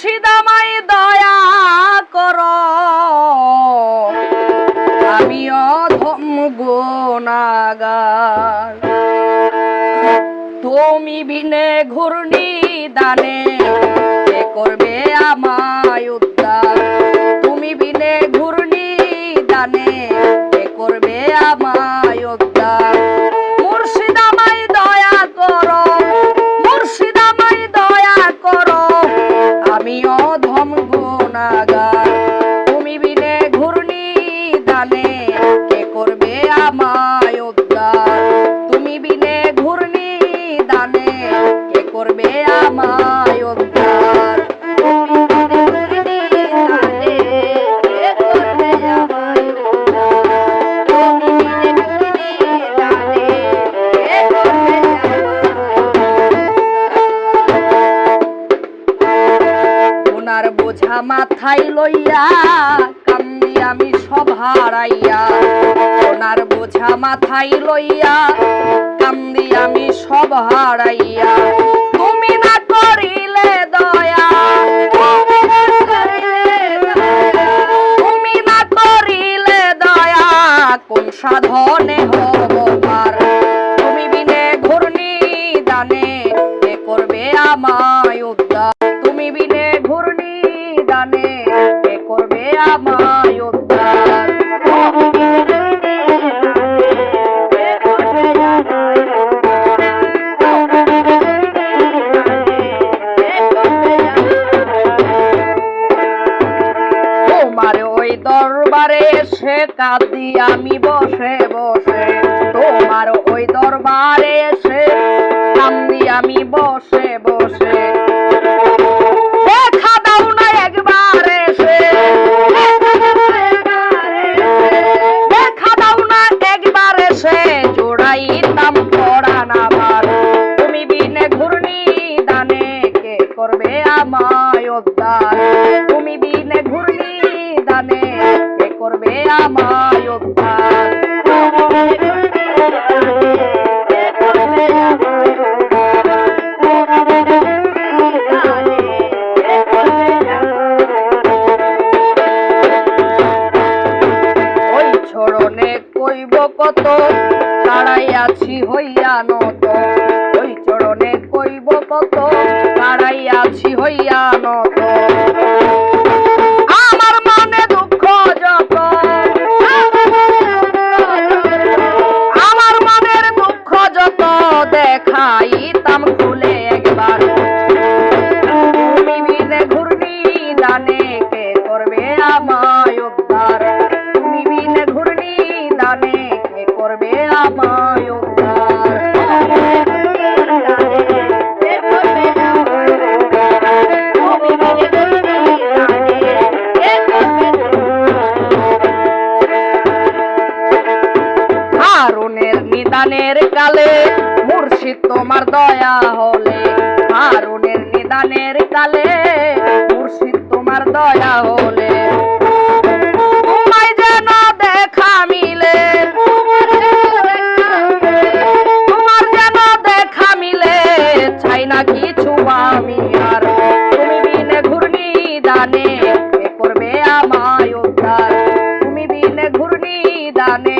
মুর্শিদামাই দয়া কর। আমি অধম গোনাগার তুমি বিনে ঘূর্ণি দানে করবে মাথায় লইয়া কান্দি আমি সব হারাইয়া। ওনার বোঝা মাথায় লইয়া কান্দি আমি সব হারাইয়া। তুমি না করিলে দয়া, তুমি না করিলে দয়া কোন সাধনে হব পার? তুমি বিনে ঘূর্ণি দানে কে করবে আমায় দরবারে এসে কাঁদি আমি বসে বসে। তোমার কইব কত? আছি হইয়া নত। ওই চরণে কইব কত? আছি হইয়া নত। দুঃখ যত। আমার মনের দুঃখ যত দেখাইতাম নিদানের কালে মুর্শিদ তোমার দয়া হলে, হারুনের নিদানের কালে মুর্শিদ তোমার দয়া হলে। কিছু আর। দানে দানে